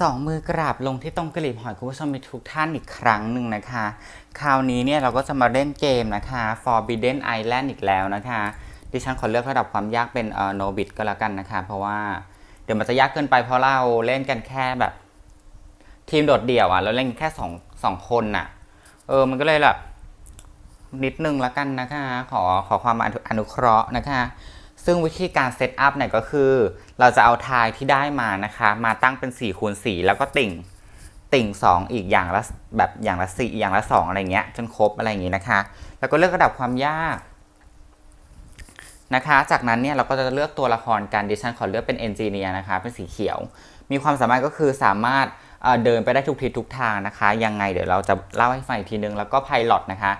สองมือกราบลงที่ตรงกลีบหอยคุณผู้ชมมีทุกท่านอีกครั้งหนึ่งนะคะ คราวนี้เนี่ยเราก็จะมาเล่นเกมนะคะ Forbidden Island อีกแล้วนะคะ ดิฉันขอเลือกระดับความยากเป็นเอ่อ no bit ก็แล้วกันนะคะ เพราะว่าเดี๋ยวมันจะยากเกินไปเพราะเราเล่นกันแค่แบบ ทีมโดดเดี่ยวอะ เราเล่นแค่สองสองคนน่ะ เออ มันก็เลยแบบนิดนึงละกันนะคะ ขอขอความอนุอนุเคราะห์นะคะ ซึ่งวิธีการเซตอัพเนี่ยก็คือ เราจะเอาทายที่ได้มานะคะ มาตั้งเป็น4คูณ4แล้วก็ติ่ง ติ่ง 2 อีกอย่างละแบบอย่างละ4อย่างละ2อะไรเงี้ยจนครบอะไรอย่างงี้นะคะ แล้วก็เลือกระดับความยากนะคะ จากนั้นเนี่ยเราก็จะเลือกตัวละครกันดิฉันขอเลือกเป็นเอนจิเนียร์นะคะ เป็นสีเขียว มีความสามารถก็คือสามารถเเดินไปได้ทุกทิศทุกทางนะคะ ยังไงเดี๋ยวเราจะเล่าให้ฟังอีกทีนึง แล้วก็ไพลอตนะคะ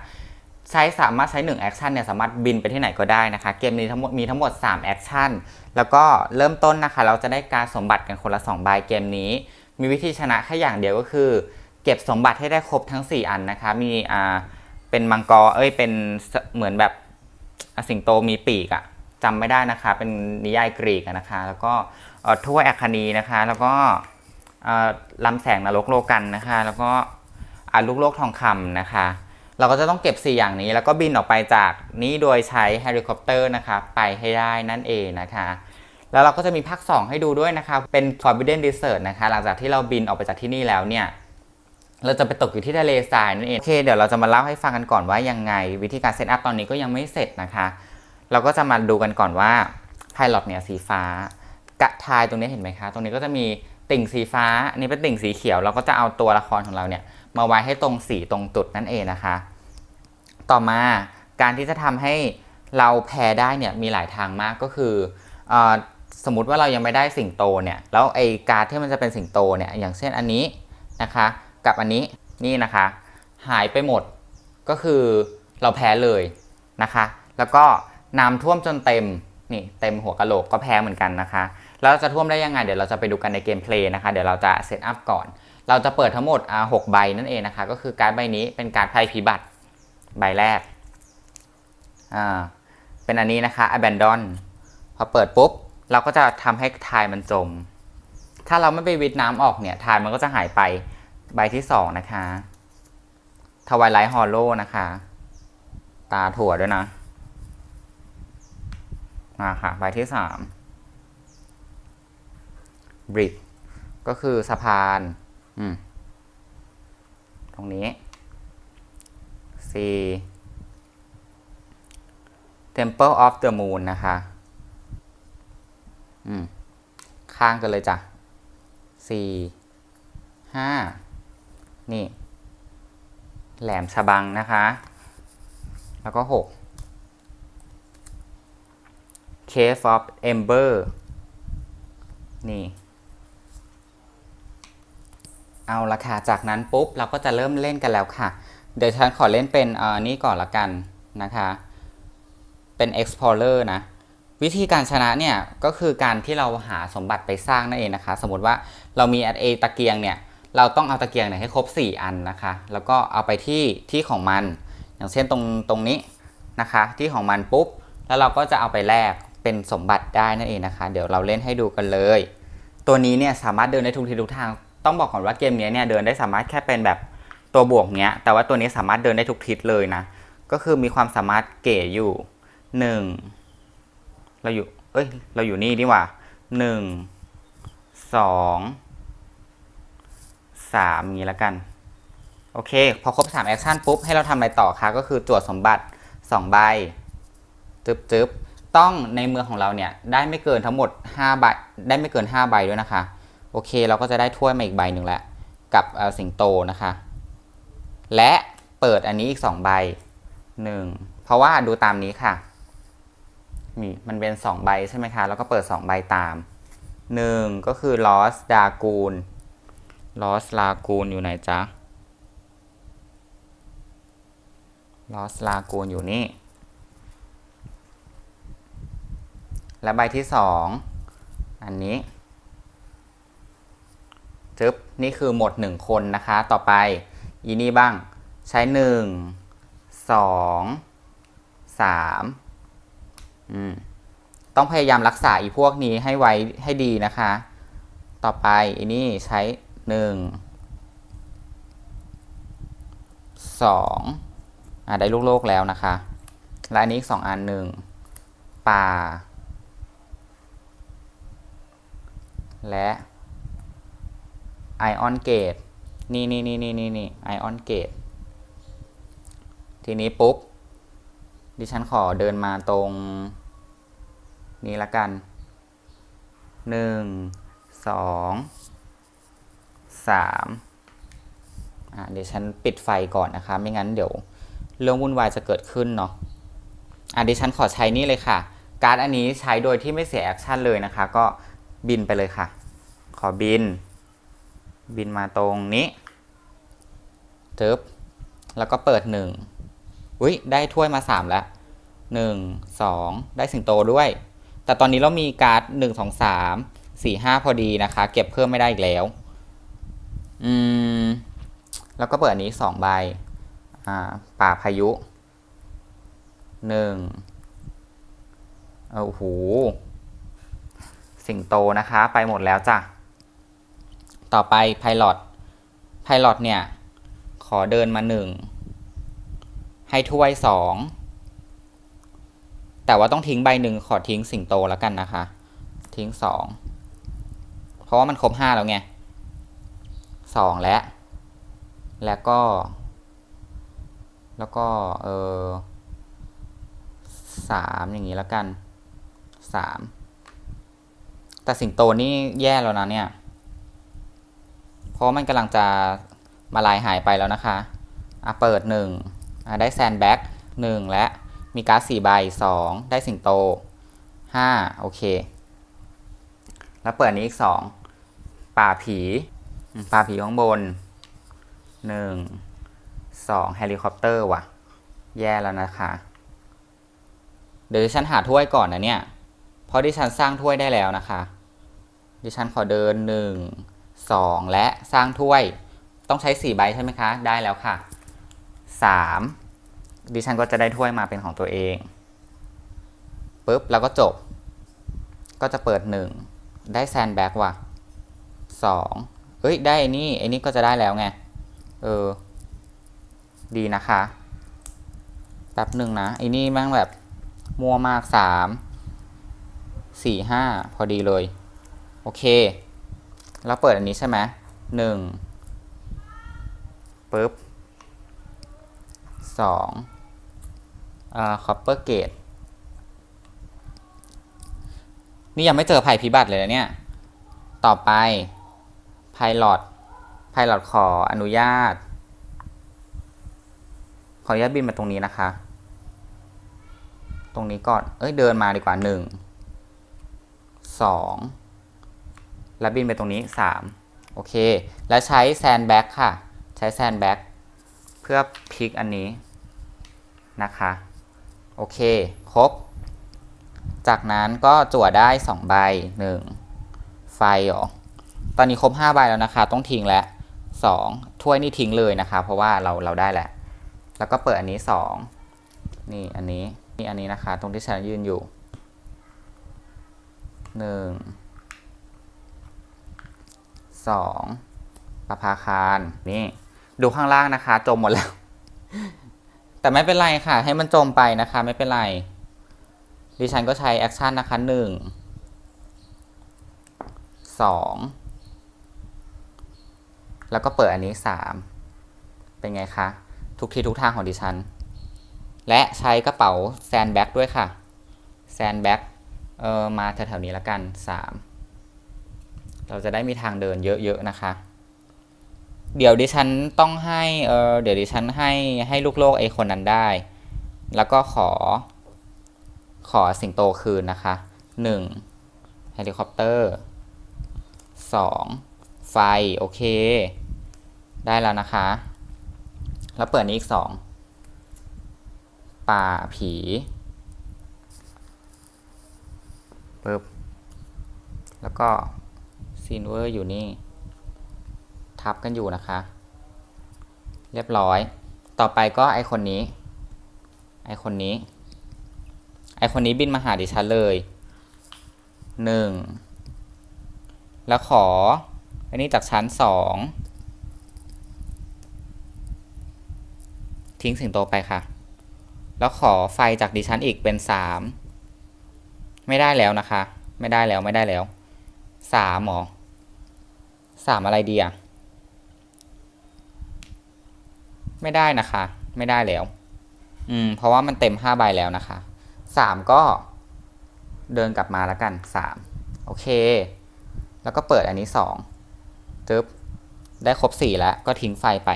ใช้สามารถใช้1แอคชั่นเนี่ยสามารถบินไปที่ไหนก็ได้นะคะ เกมนี้ทั้งหมดมีทั้งหมด3แอคชั่นแล้วก็เริ่มต้นนะคะ เราจะได้การสมบัติกันคนละ2ใบเกมนี้ มีวิธีชนะแค่อย่างเดียวก็คือ เก็บสมบัติให้ได้ครบทั้ง 4 อันนะคะ มีอ่าเป็นมังกรเอ้ยเป็นเหมือนแบบสิงโตมีปีกอะจำไม่ได้นะคะ เป็นนิยายกรีกนะคะ แล้วก็เอ่อถ้วยอัคนีนะคะ แล้วก็ลำแสงนรกโลกันนะคะ แล้วก็ลูกโลกทองคำนะคะ เราก็จะต้องเก็บ 4 อย่างนี้ แล้วก็บินออกไปจากนี้โดยใช้เฮลิคอปเตอร์นะคะไปให้ได้นั่นเองนะคะแล้วเราก็จะมีภาค 2 ให้ดูด้วยนะคะ เป็น Forbidden Desert นะคะ หลังจากที่เราบินออกไปจากที่นี่แล้วเนี่ย เราจะไปตกอยู่ที่ทะเลทรายนั่นเอง โอเค เดี๋ยวเราจะมาเล่าให้ฟังกันก่อนว่ายังไง วิธีการเซตอัพตอนนี้ก็ยังไม่เสร็จนะคะ เราก็จะมาดูกันก่อนว่า Pilot เนี่ยสีฟ้า กระทายตรงนี้เห็นไหมคะ ตรงนี้ก็จะมีติ่งสีฟ้า อันนี้เป็นติ่งสีเขียว เราก็จะเอาตัวละครของเราเนี่ย มาไว้ให้ตรงสีตรงจุดนั่นเองนะคะ ต่อมาการที่จะทำให้เราแพ้ได้เนี่ยมีหลายทางมากก็คืออสมมติว่าเรายังไม่ได้สิงโตเนี่ยแล้วไอ้การที่มันจะเป็นสิงโตเนี่ยอย่างเช่นอันนี้นะคะ กับอันนี้นี่นะคะ หายไปหมดก็คือเราแพ้เลยนะคะ แล้วก็น้ำท่วมจนเต็มนี่เต็มหัวกะโหลกก็แพ้เหมือนกันนะคะ แล้วจะท่วมได้ยังไงเดี๋ยวเราจะไปดูกันในเกมเพลย์นะคะ เดี๋ยวเราจะเซตอัพก่อน เราจะเปิดทั้งหมดหกใบนั่นเองนะคะ ก็คือการใบนี้เป็นการภัยพิบัติใบแรก อ่า เป็นอันนี้นะคะ abandon พอเปิดปุ๊บ เราก็จะทำให้ทายมันจม ถ้าเราไม่ไปวิดน้ำออกเนี่ย ทายมันก็จะหายไปใบที่สองนะคะ twilight hollow นะคะ ตาถั่วด้วยนะมาค่ะใบที่สาม bridge ก็คือสะพาน ตรงนี้ C Temple of the Moon นะคะอืมข้างกันเลยจ้ะสี่ห้านี่ แหลมฉบังนะคะ แล้วก็หก Cave of Ember นี่ เอาละค่ะ จากนั้นปุ๊บเราก็จะเริ่มเล่นกันแล้วค่ะ เดี๋ยวฉันขอเล่นเป็นเอ่อนี่ก่อนละกันนะคะ เป็น explorer นะ วิธีการชนะเนี่ยก็คือการที่เราหาสมบัติไปสร้างนั่นเองนะคะ สมมติว่าเรามีเอตะเกียงเนี่ย เราต้องเอาตะเกียงเนี่ยให้ครบ 4 อันนะคะ แล้วก็เอาไปที่ที่ของมัน อย่างเช่นตรงตรงนี้นะคะ ที่ของมันปุ๊บ แล้วเราก็จะเอาไปแลกเป็นสมบัติได้นั่นเองนะคะ เดี๋ยวเราเล่นให้ดูกันเลย ตัวนี้เนี่ยสามารถเดินได้ทุกทิศทุกทาง ต้องบอกก่อนว่าเกมนี้เนี่ยเดินได้สามารถแค่เป็นแบบตัวบวกเนี้ย แต่ว่าตัวนี้สามารถเดินได้ทุกทิศเลยนะ ก็คือมีความสามารถเก๋อยู่หนึ่งเราอยู่ เอ้ย เราอยู่นี่ดีกว่าหนึ่งสองสามนี้แล้วกัน โอเค พอครบ3แอคชั่นปุ๊บ ให้เราทำอะไรต่อคะ ก็คือตรวจสมบัติ2ใบจึบจึบต้องในเมืองของเราเนี่ย ได้ไม่เกินทั้งหมด5ใบ ได้ไม่เกิน5ใบด้วยนะคะ โอเคเราก็จะได้ถ้วยมาอีกใบหนึ่งแล้วกับสิงโตนะคะ และเปิดอันนี้อีก 2 ใบ 1 เพราะว่าดูตามนี้ค่ะมีมันเป็น 2 ใบใช่ไหมคะ แล้วก็เปิด 2 ใบตาม 1 ก็คือ Lost Dragoon Lost Lagoon อยู่ไหนจ๊ะ Lost Lagoon อยู่นี่ และใบที่ 2 อันนี้ นี่คือหมด 1 คนนะคะ ต่อไปอีนี่บ้างใช้ 1 2 3อืมต้องพยายามรักษาอีพวกนี้ให้ไว้ให้ดีนะคะ ต่อไปอันนี้ใช้หนึ่งสองอ่าได้ลูกโลกแล้วนะคะ และอันนี้อีกสองอันหนึ่งป่า และ ไอออนเกตนี่นี่นี่นี่นี่นี่ไอออนเกตทีนี้ปุ๊บดิฉันขอเดินมาตรงนี้ละกัน หนึ่ง สอง สามอะเดี๋ยวฉันปิดไฟก่อนนะคะ ไม่งั้นเดี๋ยวเรื่องวุ่นวายจะเกิดขึ้นเนาะอะดิฉันขอใช้นี่เลยค่ะ การ์ดอันนี้ใช้โดยที่ไม่เสียแอคชั่นเลยนะคะ ก็บินไปเลยค่ะ ขอบิน บินมาตรงนี้เจิบแล้วก็เปิดหนึ่งอุ้ยได้ถ้วยมาสามแล้วหนึ่งสองได้สิงโตด้วย แต่ตอนนี้เรามีการ์ดหนึ่งสองสามสี่ห้าพอดีนะคะ เก็บเพิ่มไม่ได้อีกแล้ว อืม แล้วก็เปิดอันนี้สองใบ อ่า ป่าพายุหนึ่งโอ้โห สิงโตนะคะ ไปหมดแล้วจ้ะ ต่อไปไพลอตไพลอตเนี่ย ขอเดินมาหนึ่งให้ถ้วยสองแต่ว่าต้องทิ้งใบหนึ่งขอทิ้งสิงโตแล้วกันนะคะ ทิ้งสองเพราะว่ามันครบห้าแล้วไงสองและแล้วก็ แล้วก็ เออสามอย่างนี้แล้วกันสามแต่สิงโตนี่แย่แล้วนะเนี่ย ราะมันกำลังจะมาลายหายไปแล้วนะคะอะเปิดหนึ่งอะได้แซนแบ็กหนึ่งและมีการ์ดสี่ใบสองได้สิงโตห้าโอเค แล้วเปิดนี้อีกสองป่าผีป่าผีข้างบนหนึ่งสองเฮลิคอปเตอร์ว่ะ แย่แล้วนะคะ เดี๋ยวดิฉันหาถ้วยก่อนนะเนี่ย เพราะดิฉันสร้างถ้วยได้แล้วนะคะ ดิฉันขอเดินหนึ่ง สองและสร้างถ้วยต้องใช้สี่ใบใช่ไหมคะ ได้แล้วค่ะสามดิฉันก็จะได้ถ้วยมาเป็นของตัวเองปุ๊บแล้วก็จบ ก็จะเปิดหนึ่งได้แซนแบ็กว่ะสองเฮ้ย ได้ไอ้นี่ไอ้นี่ก็จะได้แล้วไง เออ ดีนะคะแป๊บหนึ่งนะ ไอ้นี่แม่งแบบ มัวมากสามสี่ห้าพอดีเลย โอเค แล้วเปิดอันนี้ใช่ไหมหนึ่งปุ๊บสองอ่าคอปเปอร์เกตนี่ยังไม่เจอภัยพิบัติเลยนะเนี่ย ต่อไปไพลอตไพลอตขออนุญาต ขออนุญาตบินมาตรงนี้นะคะ ตรงนี้ก่อน เอ้ย เดินมาดีกว่าหนึ่งสอง แล้วบินไปตรงนี้สามโอเค แล้วใช้แซนแบ็กค่ะ ใช้แซนแบ็กเพื่อพลิกอันนี้นะคะ โอเค ครบ จากนั้นก็จั่วได้สองใบหนึ่งไฟเหรอ ตอนนี้ครบห้าใบแล้วนะคะ ต้องทิ้งแล้วสองถ้วยนี่ทิ้งเลยนะคะ เพราะว่าเราเราได้แล้ว แล้วก็เปิดอันนี้สองนี่อันนี้ นี่อันนี้นะคะ ตรงที่ฉันยืนอยู่ห นึ่งสองประภาคารนี่ดูข้างล่างนะคะ จมหมดแล้ว แต่ไม่เป็นไรค่ะ ให้มันจมไปนะคะ ไม่เป็นไรดิฉันก็ใช้แอคชั่นนะคะหนึ่งสองแล้วก็เปิดอันนี้สามเป็นไงคะ ทุกทีทุกทางของดิฉัน และใช้กระเป๋าแซนแบ็กด้วยค่ะ แซนแบ็กเออมาแถวๆนี้แล้วกันสาม เราจะได้มีทางเดินเยอะๆนะคะ เดี๋ยวดิฉันต้องให้เออเดี๋ยวดิฉันให้ให้ลูกโลกไอคนนั้นได้ แล้วก็ขอ ขอสิงโตคืนนะคะหนึ่งเฮลิคอปเตอร์สองไฟ โอเค ได้แล้วนะคะ แล้วเปิดนี้อีกสองป่าผีปึ๊บแล้วก็ ซีนเวอร์อยู่นี่ ทับกันอยู่นะคะ เรียบร้อย ต่อไปก็ไอคนนี้ ไอคนนี้ ไอคนนี้บินมาหาดิฉันเลยหนึ่งแล้วขอ อันนี้จากชั้นสองทิ้งสิงโตไปค่ะ แล้วขอไฟจากดิฉันอีกเป็นสามไม่ได้แล้วนะคะ ไม่ได้แล้วไม่ได้แล้ว สามหรอสามอะไรดีอะไม่ได้นะคะ ไม่ได้แล้ว อืม เพราะว่ามันเต็มห้าใบแล้วนะคะสามก็เดินกลับมาแล้วกันสามโอเค แล้วก็เปิดอันนี้สองจึ๊บได้ครบสี่แล้วก็ทิ้งไฟไป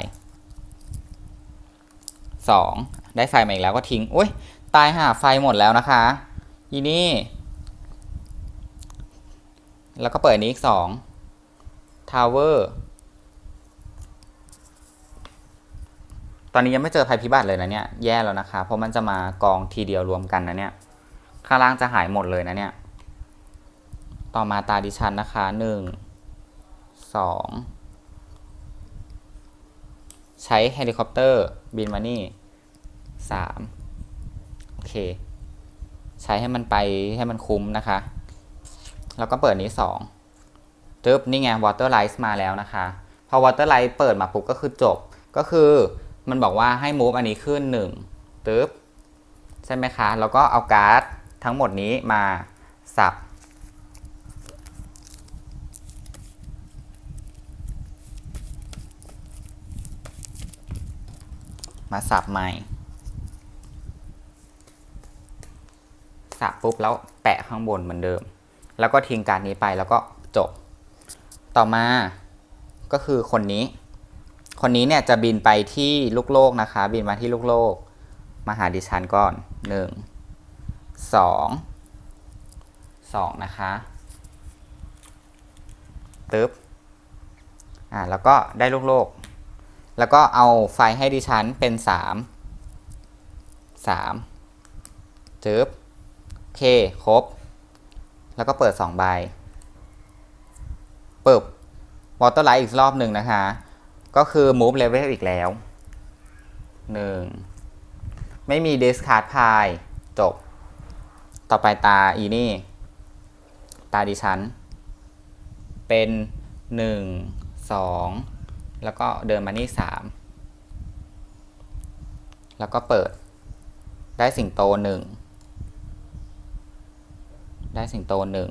สองได้ไฟมาอีกแล้วก็ทิ้ง อุ้ยตายหาไฟหมดแล้วนะคะยีนี่ แล้วก็เปิดนี้อีกสองทาวเวอร์ตอนนี้ยังไม่เจอภัยพิบัติเลยนะเนี่ยแย่แล้วนะคะ เพราะมันจะมากองทีเดียวรวมกันนะเนี่ยข้างล่างจะหายหมดเลยนะเนี่ย ต่อมาตาดิฉันนะคะหนึ่งสองใช้เฮลิคอปเตอร์บินมานี่สามโอเค ใช้ให้มันไปให้มันคุ้มนะคะ แล้วก็เปิดนี้สองตึ๊บนี่ไง Water Light มาแล้วนะคะ พอ Water Light เปิดมาปุ๊บก็คือจบ ก็คือมันบอกว่าให้ move อันนี้ขึ้นหนึ่งตึ๊บใช่ไหมคะ แล้วก็เอาการ์ดทั้งหมดนี้มาสับมาสับใหม่ สับปุ๊บแล้วแปะข้างบนเหมือนเดิม แล้วก็ทิ้งการนี้ไปแล้วก็จบ ต่อมาก็คือคนนี้ คนนี้เนี่ยจะบินไปที่ลูกโลกนะคะ บินมาที่ลูกโลก มาหาดิฉันก่อนหนึ่งสองสองนะคะตึ๊บอ่าแล้วก็ได้ลูกโลก แล้วก็เอาไฟให้ดิฉันเป็นสามสามจึ๊บโอเค ครบ แล้วก็เปิดสองใบเปึ๊บวอเตอร์ไลท์อีกรอบหนึ่งนะคะ ก็คือ move level อีกแล้วหนึ่งไม่มี discard pie จบ ต่อไปตาอีนี่ ตาดิฉัน เป็นหนึ่งสองแล้วก็เดินมานี่สามแล้วก็เปิดได้สิงโตหนึ่ง ได้สิงโตหนึ่ง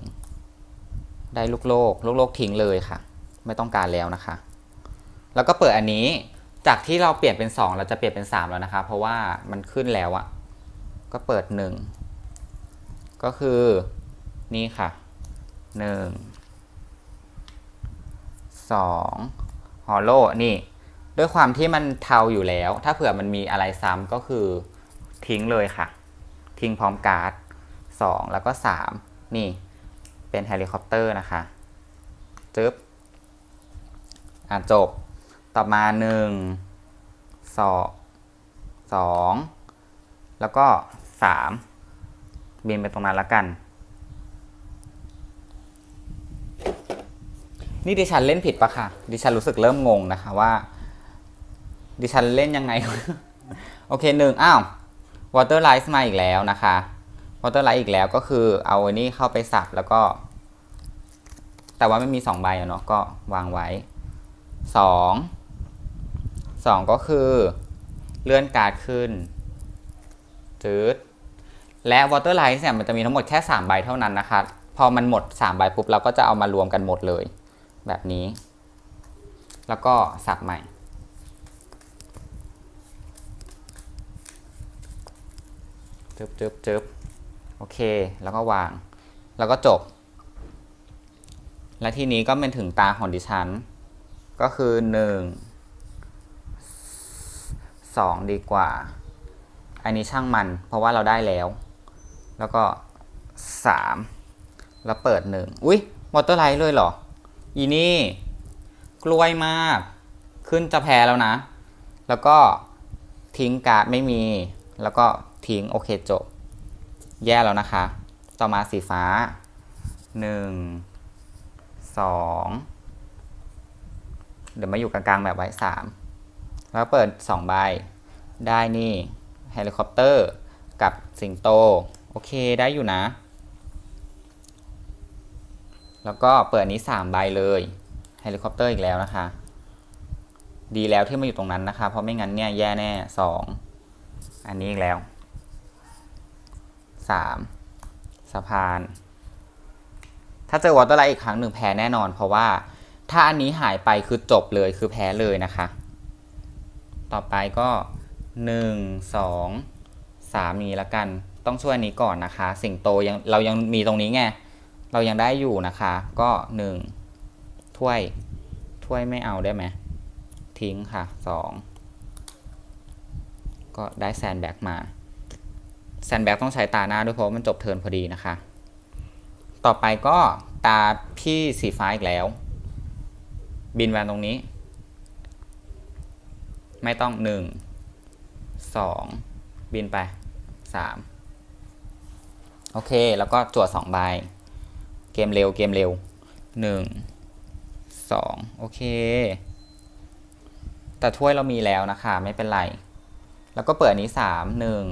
ได้ลูกโลก ลูกโลกทิ้งเลยค่ะ ไม่ต้องการแล้วนะคะ แล้วก็เปิดอันนี้จากที่เราเปลี่ยนเป็น 2 เราจะเปลี่ยนเป็น 3 แล้วนะคะ เพราะว่ามันขึ้นแล้วอะก็เปิด 1 ก็คือนี่ค่ะ 1 2ฮอลโลนี่ ด้วยความที่มันเทาอยู่แล้ว ถ้าเผื่อมันมีอะไรซ้ำก็คือทิ้งเลยค่ะ ทิ้งพร้อมการ์ด 2 แล้วก็ 3 นี่เป็นเฮลิคอปเตอร์นะคะจึ๊บอะจบ ต่อมาหนึ่งสองสองแล้วก็สามบินไปตรงนั้นแล้วกัน นี่ดิฉันเล่นผิดปะคะดิฉันรู้สึกเริ่มงงนะคะว่า ดิฉันเล่นยังไง โอเคหนึ่งอ้าว Water Light มาอีกแล้วนะคะ Water Light อีกแล้วก็คือเอาอันนี้เข้าไปสับแล้วก็ แต่ว่าไม่มีสองใบอะเนาะก็วางไว้สองสองก็คือเลื่อนการ์ดขึ้นจืดและ Water Light เนี่ยมันจะมีทั้งหมดแค่ 3 ใบเท่านั้นนะคะพอมันหมด 3 ใบปุ๊บเราก็จะเอามารวมกันหมดเลย แบบนี้ แล้วก็สับใหม่จึบจึบจึบ โอเค แล้วก็วาง แล้วก็จบ และทีนี้ก็เป็นถึงตาของดิฉัน ก็คือหนึ่งสองดีกว่า อันนี้ช่างมัน เพราะว่าเราได้แล้ว แล้วก็สามแล้วเปิดหนึ่งอุ้ยมอเตอร์ไลท์เลยเหรอ อีนี่ กล้วยมาก ขึ้นจะแพ้แล้วนะ แล้วก็ทิ้งการ์ดไม่มี แล้วก็ทิ้ง โอเคจบ แย่แล้วนะคะ ต่อมาสีฟ้าหนึ่งสองเดี๋ยวมาอยู่กลางๆแบบไว้สามแล้วเปิดสองใบ ได้นี่เฮลิคอปเตอร์กับสิงโต โอเคได้อยู่นะ แล้วก็เปิดนี้สามใบเลยเฮลิคอปเตอร์อีกแล้วนะคะ ดีแล้วที่มาอยู่ตรงนั้นนะคะ เพราะไม่งั้นเนี่ยแย่แน่สองอันนี้อีกแล้ว สามสะพาน ถ้าเจอวอเตอร์ไลท์อีกครั้งหนึ่งแพ้แน่นอน เพราะว่าถ้าอันนี้หายไปคือจบเลยคือแพ้เลยนะคะ ต่อไปก็หนึ่งสองสามนี้ละกัน ต้องช่วยอันนี้ก่อนนะคะ สิงโตยังเรายังมีตรงนี้ไง เรายังได้อยู่นะคะ ก็หนึ่งถ้วย ถ้วยไม่เอาได้ไหม ทิ้งค่ะสองก็ได้แซนแบ็กมา แซนแบ็กต้องใช้ตาหน้าด้วยเพราะมันจบเทิร์นพอดีนะคะ ต่อไปก็ตาพี่สีฟ้าอีกแล้ว บินแวนตรงนี้ ไม่ต้องหนึ่งสองบินไปสามโอเค แล้วก็จั่วสองใบ เกมเร็วเกมเร็วหนึ่งสองโอเค แต่ถ้วยเรามีแล้วนะคะ ไม่เป็นไร แล้วก็เปิดอันนี้สามหนึ่ง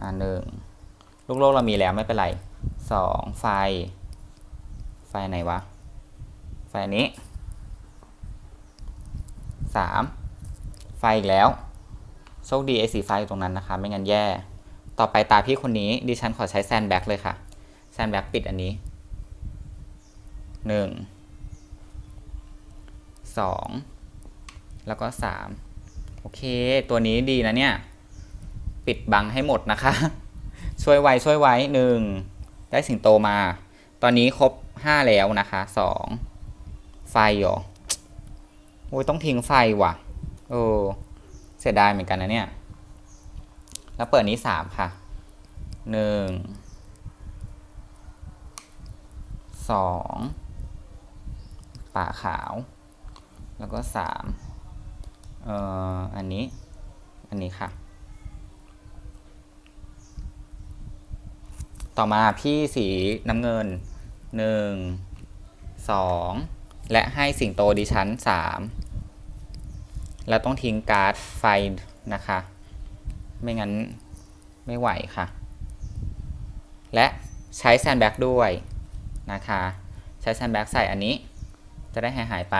อ่าหนึ่งลูกโลกเรามีแล้วไม่เป็นไรสองไฟ ไฟไหนวะ ไฟนี้สามไฟอีกแล้ว โชคดีไอสีไฟอยู่ตรงนั้นนะคะ ไม่งั้นแย่ ต่อไปตาพี่คนนี้ดิฉันขอใช้แซนแบ็กเลยค่ะ แซนแบ็กปิดอันนี้หนึ่งสองแล้วก็สามโอเค ตัวนี้ดีนะเนี่ย ปิดบังให้หมดนะคะ ช่วยไว้ช่วยไว้หนึ่งได้สิงโตมา ตอนนี้ครบห้าแล้วนะคะสองไฟหรอโอ้ยต้องทิ้งไฟว่ะโอ้เสียดายเหมือนกันนะเนี่ย แล้วเปิดนี้สามค่ะหนึ่งสองป่าขาว แล้วก็สามเอ่ออันนี้ อันนี้ค่ะ ต่อมาพี่สีน้ำเงินหนึ่งสองและให้สิงโตดิฉันสามแล้วต้องทิ้งการ์ดไฟนะคะ ไม่งั้นไม่ไหวค่ะ และใช้แซนแบ็กด้วยนะคะ ใช้แซนแบ็กใส่อันนี้ จะได้หายหายไป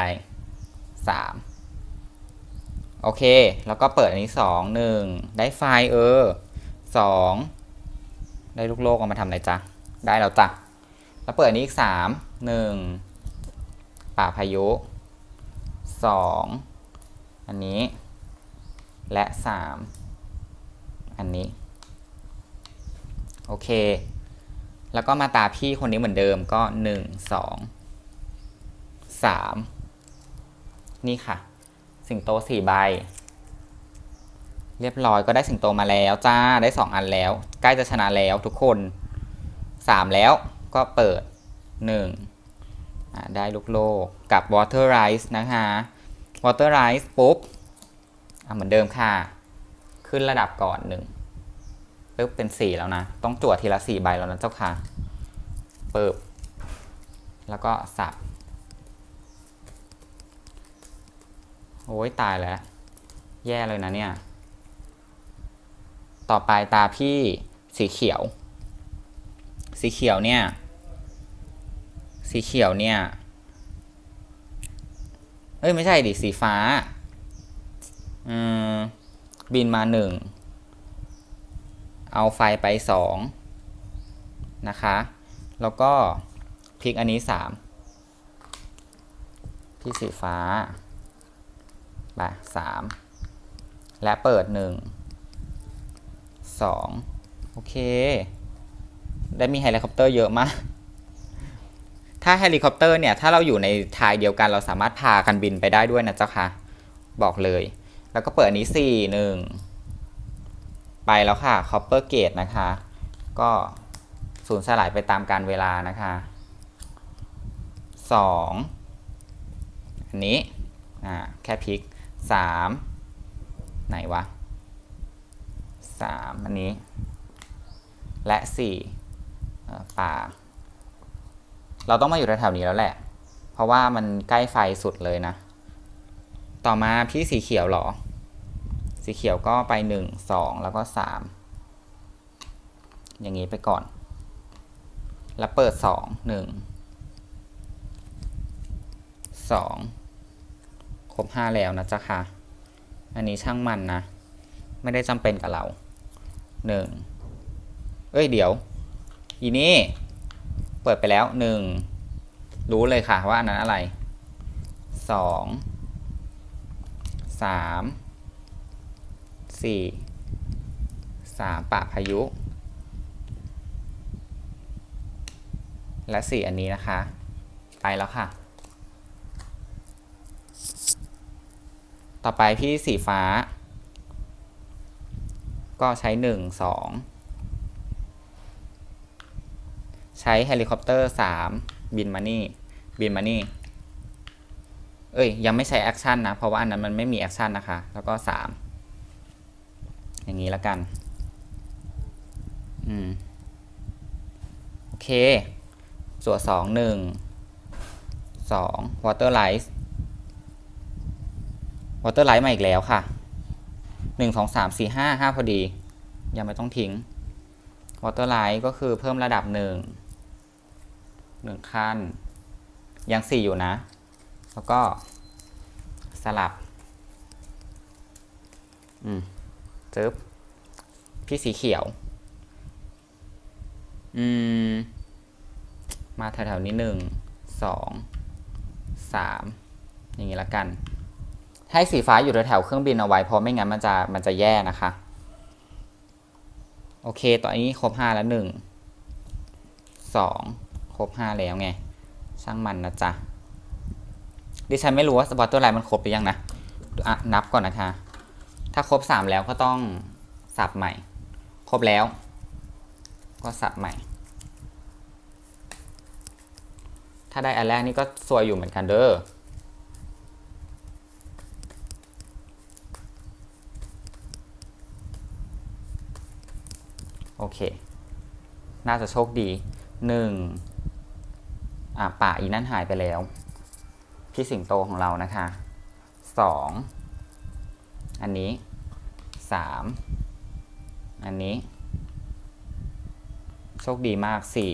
3 โอเค แล้วก็เปิดอันนี้ 2 1 ได้ไฟเออ2 ได้ลูกโลกเอามาทำอะไรจ๊ะ ได้แล้วจ้ะ แล้วเปิดอันนี้อีก3 1ป่าพายุ2อันนี้ และ3อันนี้ โอเค แล้วก็มาตาพี่คนนี้เหมือนเดิมก็1 2 3นี่ค่ะ สิงโตสี่ใบ เรียบร้อยก็ได้สิงโตมาแล้วจ้าได้ 2 อันแล้ว ใกล้จะชนะแล้วทุกคน 3 แล้วก็เปิด1อ่าได้ลูกโลกกับ Water Rice นะคะ Water Rice ปุ๊บอะเหมือนเดิมค่ะ ขึ้นระดับก่อนหนึ่งปึ๊บเป็น 4 แล้วนะ ต้องจวดทีละ 4 ใบแล้วนะเจ้าค่ะเปิบแล้วก็สับ โอ้ยตายแล้ว แย่เลยนะเนี่ย ต่อไปตาพี่สีเขียว สีเขียวเนี่ย สีเขียวเนี่ย เอ้ยไม่ใช่ดิสีฟ้า อืม บินมาหนึ่ง เอาไฟไปสองนะคะ แล้วก็พลิกอันนี้สามพี่สีฟ้าไปสามและเปิดหนึ่ง สองโอเค ได้มีเฮลิคอปเตอร์เยอะมาก ถ้าเฮลิคอปเตอร์เนี่ย ถ้าเราอยู่ในทายเดียวกันเราสามารถพากันบินไปได้ด้วยนะเจ้าค่ะ บอกเลย แล้วก็เปิดอันนี้สี่หนึ่งไปแล้วค่ะคอปเปอร์เกตนะคะ ก็สูญสลายไปตามการเวลานะคะสองอันนี้ อ่า แค่พลิกสามไหนวะ สามอันนี้ และสี่ป่า เราต้องมาอยู่แถวๆนี้แล้วแหละ เพราะว่ามันใกล้ไฟสุดเลยนะ ต่อมาพี่สีเขียวเหรอ สีเขียวก็ไปหนึ่งสองแล้วก็สามอย่างนี้ไปก่อน แล้วเปิดสองหนึ่งสองครบห้าแล้วนะจ๊ะค่ะอันนี้ช่างมันนะ ไม่ได้จำเป็นกับเรา หนึ่งเอ้ยเดี๋ยว อีนี่ เปิดไปแล้วหนึ่งรู้เลยค่ะว่าอันนั้นอะไรสองสามสี่สามปะพายุ และสี่อันนี้นะคะ ไปแล้วค่ะ ต่อไปพี่สีฟ้า ก็ใช้หนึ่งสองใช้เฮลิคอปเตอร์สามบินมานี่ บินมานี่ เอ้ย ยังไม่ใช้แอคชั่นนะ เพราะว่าอันนั้นมันไม่มีแอคชั่นนะคะ แล้วก็สามอย่างนี้แล้วกัน อืม โอเค ส่วนสองหนึ่งสอง water light water light มาอีกแล้วค่ะ หนึ่งสองสามสี่ห้าห้าพอดี ยังไม่ต้องทิ้ง water light ก็คือเพิ่มระดับหนึ่งหนึ่งขั้น ยังสี่อยู่นะ แล้วก็สลับ อืมจึ๊บพี่สีเขียว อืม มาแถวๆนี้หนึ่ง สอง สาม อย่างนี้ละกัน ให้สีฟ้าอยู่แถวเครื่องบินเอาไว้ เพราะไม่งั้นมันจะมันจะแย่นะคะ โอเค ตอนนี้ครบห้าแล้วหนึ่งสองครบห้าแล้วไง ช่างมันนะจ๊ะ ดิฉันไม่รู้ว่าสปอตตอร์ไลน์มันครบหรือยังนะอะนับก่อนนะคะ ถ้าครบสามแล้วก็ต้องสับใหม่ ครบแล้ว ก็สับใหม่ ถ้าได้อันแรกนี่ก็สวยอยู่เหมือนกันเด้อ โอเค น่าจะโชคดีหนึ่งอะป่าอีนั่นหายไปแล้ว พี่สิงโตของเรานะคะสองอันนี้สามอันนี้ โชคดีมากสี่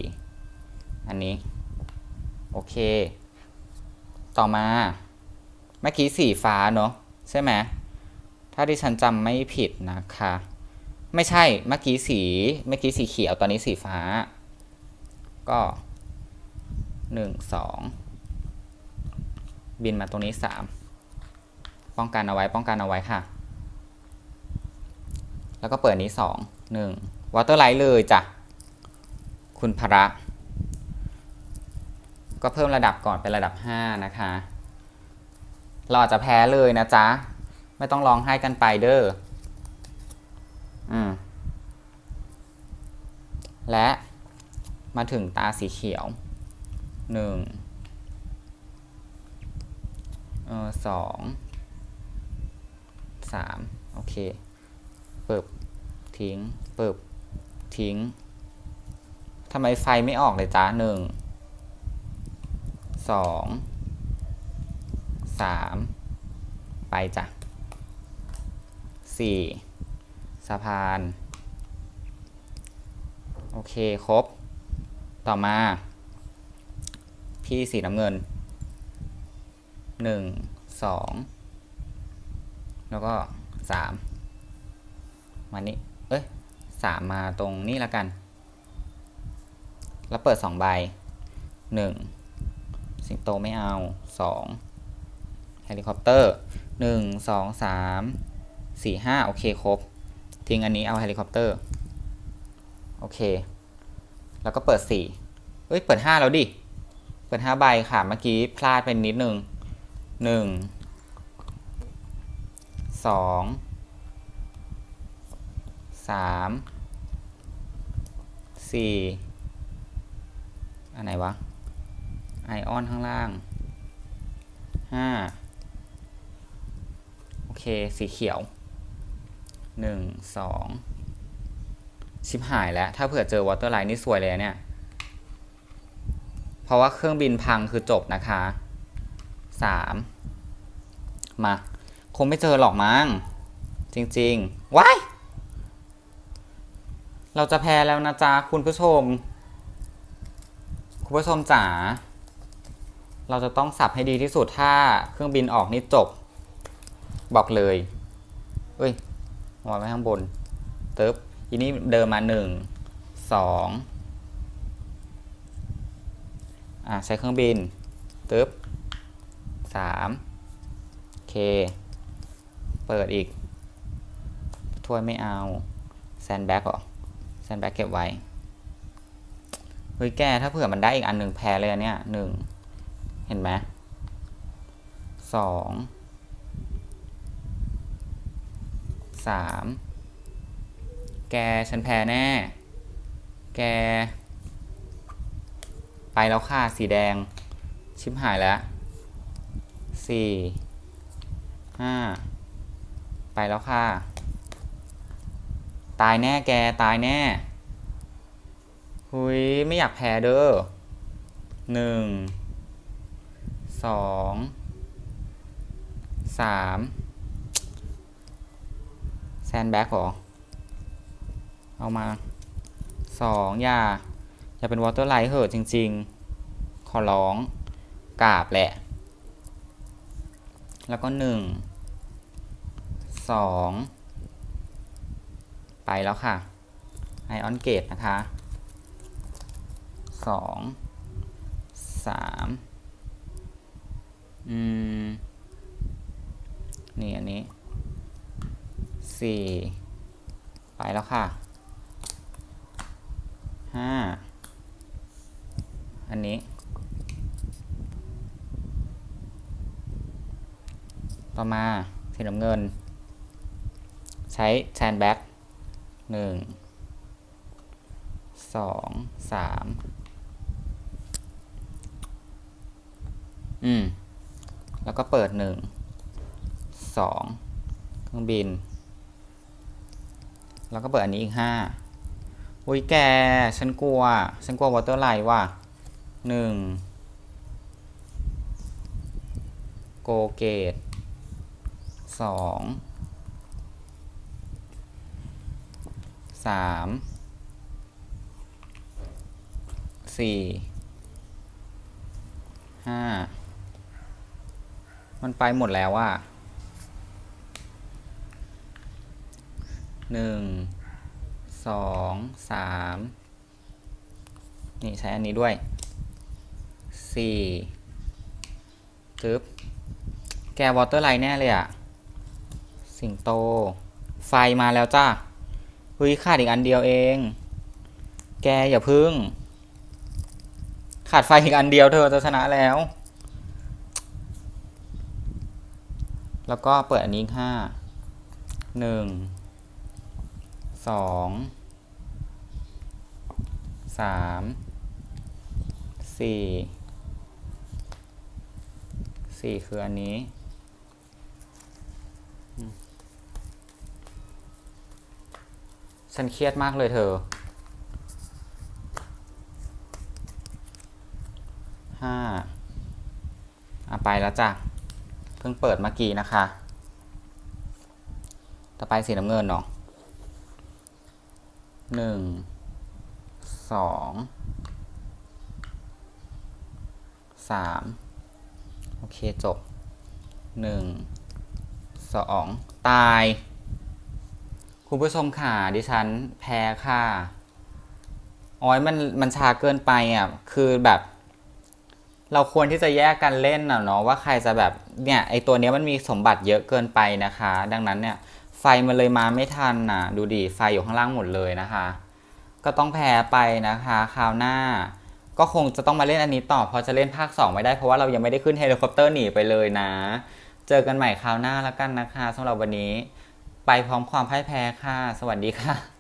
อันนี้ โอเค ต่อมาเมื่อกี้สีฟ้าเนอะใช่ไหมถ้าที่ฉันจำไม่ผิดนะคะ ไม่ใช่เมื่อกี้สีเมื่อกี้สีเขียวตอนนี้สีฟ้า ก็หนึ่งสองบินมาตรงนี้สามป้องกันเอาไว้ป้องกันเอาไว้ค่ะ แล้วก็เปิดนี้สองหนึ่งวอเตอร์ไลท์เลยจ้ะ คุณพระ ก็เพิ่มระดับก่อนเป็นระดับ5นะคะเราอาจจะแพ้เลยนะจ๊ะ ไม่ต้องร้องไห้กันไปเด้อม และมาถึงตาสีเขียวหนึ่งเออสองสามโอเคเปิบทิ้งเปิบทิ้งทำไมไฟไม่ออกเลยจ้าหนึ่งสองสามไปจ้ะสี่สะพาน โอเคครบ ต่อมา พี่สีน้ำเงินหนึ่งสองแล้วก็สามมานี่เอ้ยสามมาตรงนี้แล้วกัน แล้วเปิดสองใบหนึ่งสิงโตไม่เอาสองเฮลิคอปเตอร์หนึ่งสองสามสี่ห้าโอเคครบ ทิ้งอันนี้เอาเฮลิคอปเตอร์ โอเค แล้วก็เปิดสี่เอ้ย เปิดห้าแล้วดิ เปิดห้าใบค่ะ เมื่อกี้พลาดเป็นนิดนึงหนึ่งสองสามสี่อันไหนวะ ไอออนข้างล่างห้าโอเค สีเขียวหนึ่งสอง ชิบหายแล้ว ถ้าเผื่อเจอวอเตอร์ไลน์นี่สวยเลยเนี่ย เพราะว่าเครื่องบินพังคือจบนะคะสามมา คงไม่เจอหรอกมั้ง จริงๆ ว้าย เราจะแพ้แล้วนะจ๊ะ คุณผู้ชม คุณผู้ชมจ๋า เราจะต้องสับให้ดีที่สุดถ้าเครื่องบินออกนี่จบ บอกเลย เอ้ยเอามาไว้ข้างบน เติบ ทีนี้เดินมาหนึ่งสองอ่าใช้เครื่องบินเติบสามเคเปิดอีก ถ้วยไม่เอาแซนแบ็กเหรอแซนแบ็กเก็บไว้เฮ้ยแกถ้าเผื่อมันได้อีกอันหนึ่งแพ้เลยเนี่ยหนึ่งเห็นไหมสองสาม แกฉันแพ้แน่ แก ไปแล้วค่ะ สีแดง ชิบหายแล้วสี่ห้าไปแล้วค่ะ ตายแน่แกตายแน่หุยไม่อยากแพ้เด้อหนึ่งสองสามแซนแบ็กหรอ เอามาสองอย่าอย่าเป็นวอเตอร์ไลท์เหอะจริง ๆ ขอร้องกราบแหละ แล้วก็หนึ่งสองไปแล้วค่ะไอออนเกตนะคะสองสามอืม นี่ อันนี้สี่ไปแล้วค่ะ ห้าอันนี้ ต่อมาสีน้ำเงิน ใช้แชนแบ็กหนึ่งสองสามอืม แล้วก็เปิดหนึ่งสองเครื่องบิน แล้วก็เปิดอันนี้อีกห้า อุ้ยแก ฉันกลัว ฉันกลัววอเตอร์ไลท์ว่ะหนึ่งโกเกตสองสามสี่ห้ามันไปหมดแล้วว่าหนึ่ง สองสามนี่ใช้อันนี้ด้วยสี่ตึ๊บแกวอเตอร์ไลน์แน่เลยอะสิงโต ไฟมาแล้วจ้าเฮ้ยขาดอีกอันเดียวเอง แกอย่าพึ่ง ขาดไฟอีกอันเดียวเธอจะชนะแล้ว แล้วก็เปิดอันนี้ห้าหนึ่ง สองสามสี่สี่คืออันนี้ฉันเครียดมากเลยเธอห้าอะไปแล้วจ้ะ เพิ่งเปิดเมื่อกี้นะคะ ต่อไปสีน้ำเงินเนาะ หนึ่งสองสามโอเค จบหนึ่งสองตาย คุณผู้ชมค่ะดิฉันแพ้ค่ะอ้อยมันมันชาเกินไปอะคือแบบ เราควรที่จะแยกกันเล่นนะเนาะว่าใครจะแบบเนี่ยไอตัวเนี้ยมันมีสมบัติเยอะเกินไปนะคะ ดังนั้นเนี่ย ไฟมันเลยมาไม่ทันน่ะดูดิไฟอยู่ข้างล่างหมดเลยนะคะ ก็ต้องแพ้ไปนะคะคราวหน้า ก็คงจะต้องมาเล่นอันนี้ต่อเพราะจะเล่นภาค 2 ไม่ได้เพราะว่าเรายังไม่ได้ขึ้นเฮลิคอปเตอร์หนีไปเลยนะ เจอกันใหม่คราวหน้าแล้วกันนะคะสำหรับวันนี้ ไปพร้อมความพ่ายแพ้ค่ะ สวัสดีค่ะ